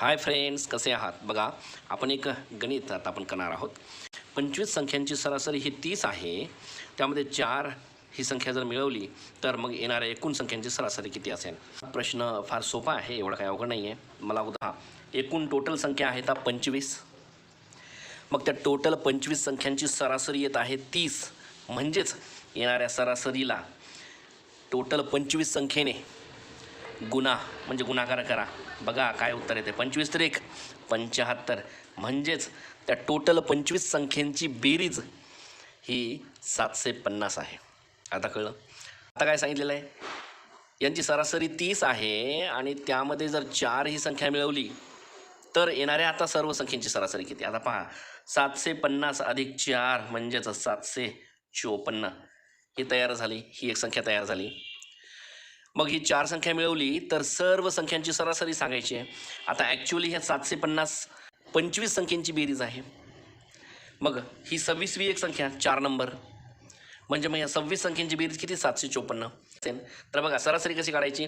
Hi friends कसे आहात? बघा आपण एक गणित आता आपण करणार आहोत. पंचवीस संख्यांची सरासरी ही तीस आहे. त्यामध्ये चार ही संख्या जर मिळवली तर मग येणाऱ्या एकूण संख्यांची सरासरी किती असेल? प्रश्न फार सोपा आहे एवढा काय अवघड नाही आहे मला उदा एकूण टोटल संख्या आहे त्या पंचवीस. मग त्या टोटल पंचवीस संख्यांची सरासरी येत आहे तीस. म्हणजेच येणाऱ्या सरासरीला टोटल पंचवीस संख्येने गुन्हा म्हणजे गुणाकार करा. बघा काय उत्तर येते. पंचवीस तर एक पंच्याहत्तर. म्हणजेच त्या टोटल पंचवीस संख्येची बेरीज ही सातशे पन्नास आहे. आता कळलं? आता काय सांगितलेलं आहे? यांची सरासरी तीस आहे आणि त्यामध्ये जर चार ही संख्या मिळवली तर येणाऱ्या आता सर्व संख्येची सरासरी किती? आता पहा सातशे पन्नास अधिक चार म्हणजेच सातशे चोपन्न. ही तयार झाली. ही एक संख्या तयार झाली. मग ही चार संख्या मिळवली तर सर्व संख्यांची सरासरी सांगायची आहे. आता ॲक्च्युली ह्या सातशे पन्नास पंचवीस संख्येंची बेरीज आहे. मग ही सव्वीसवी एक संख्या चार नंबर. म्हणजे मग या सव्वीस संख्येची बेरीज किती? सातशे चोपन्न. तर बघा सरासरी कशी काढायची?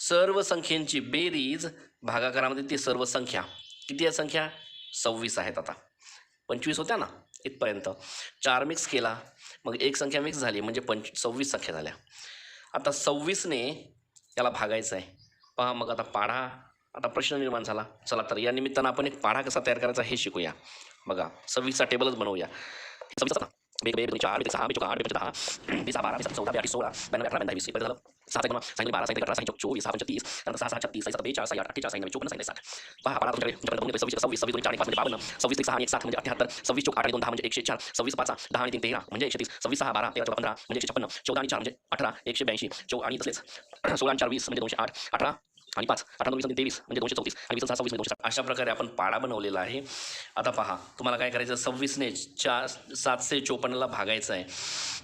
सर्व संख्येची बेरीज भागाकारामध्ये ती सर्व संख्या. किती आहे संख्या? सव्वीस आहेत आता. पंचवीस होत्या ना इथपर्यंत. चार मिक्स केला. मग एक संख्या मिक्स झाली म्हणजे पंच सव्वीस संख्या झाल्या. आता सव्वीसने याला भागायचं आहे पहा मग आता पाढा आता प्रश्न निर्माण झाला. चला तर या निमित्तानं आपण एक पाढा कसा तयार करायचा हे शिकूया. बघा सव्वीसचा टेबलच बनवूया. सव्वीस चार बे सहा बे आठ बे दहा वीस बारा वीस चौदा बे आठ सोळा ब्याण्णव अठरा ब्याण्णव वीस पर्यंत झालं सहा सेकंद सांगितले बारा सांगितले अठरा सांगितले चोवीस सहा पंचवीस नंतर सहा सहा छत्तीस सात बेचाळीस साई आठ अठ्ठेचाळीस सांगितले चोपन्न सांगितले साठ पहा बारा तुमच्याकडे दोन सव्वीस सव्वीस सव्वीस चार पाच बावन्न सव्वीस सहा एक सात म्हणजे अठ्याहत्तर सव्वीस चौक आठ दोन दहा म्हणजे एकशे चार सव्वीस पाच दहा आणि तीन तेरा म्हणजे एकशे तीस सव्वीस सहा बारा तेरा पंधरा म्हणजे एकशे छप्पन्न चौदा आणि चार म्हणजे अठरा एकशे ब्याऐंशी चौ आणि तसेच सोळा चार वीस म्हणजे दोनशे आठ अठरा आणि पाच अठरा वीस तेवीस म्हणजे दोनशे चौतीस आणि वीस सहा सव्वीस म्हणजे दोनशे अशा प्रकारे आपण पाडा बनवलेला आहे. आता पहा तुम्हाला काय करायचं सव्वीसने चार सातशे चोपन्नला भागायचं आहे.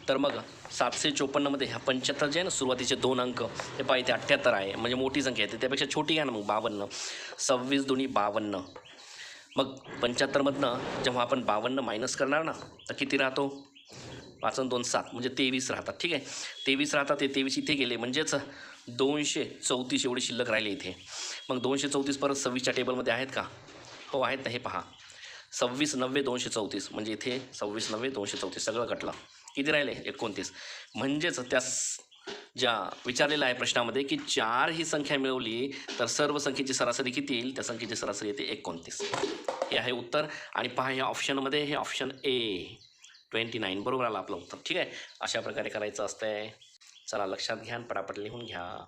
तर मग सातशे चोपन्नमध्ये ह्या पंच्याहत्तर जे आहे ना सुरुवातीचे दोन अंक हे पहा इथे अठ्ठ्याहत्तर आहे म्हणजे मोठी संख्या आहे. त्यापेक्षा छोटी आहे ना मग बावन्न. सव्वीस दोन्ही बावन्न. मग पंच्याहत्तरमधनं जेव्हा आपण बावन्न मायनस करणार ना तर किती राहतो? पाच दोन सात म्हणजे तेवीस राहतात ठीक आहे? तेवीस राहतात ते तेवीस इथे गेले म्हणजेच दोनशे चौतीस एवढी शिल्लक राहिले इथे. मग दोनशे चौतीस परत सव्वीसच्या टेबलमध्ये आहेत का? हो आहेत ना हे पहा. सव्वीस नव्वे दोनशे चौतीस म्हणजे इथे सव्वीस नव्वे दोनशे चौतीस सगळं कटलं किती राहिले? एकोणतीस. म्हणजेच त्या ज्या विचारलेलं आहे प्रश्नामध्ये की चार ही संख्या मिळवली तर सर्व संख्येची सरासरी किती येईल? त्या संख्येची सरासरी येते एकोणतीस. हे आहे उत्तर. आणि पहा या ऑप्शनमध्ये हे ऑप्शन ए ट्वेंटी नाईन बरोबर आला आपलं उत्तर. ठीक आहे? अशा प्रकारे करायचं असतंय. चला लक्षात घ्या आणि पटापट लिहून घ्या.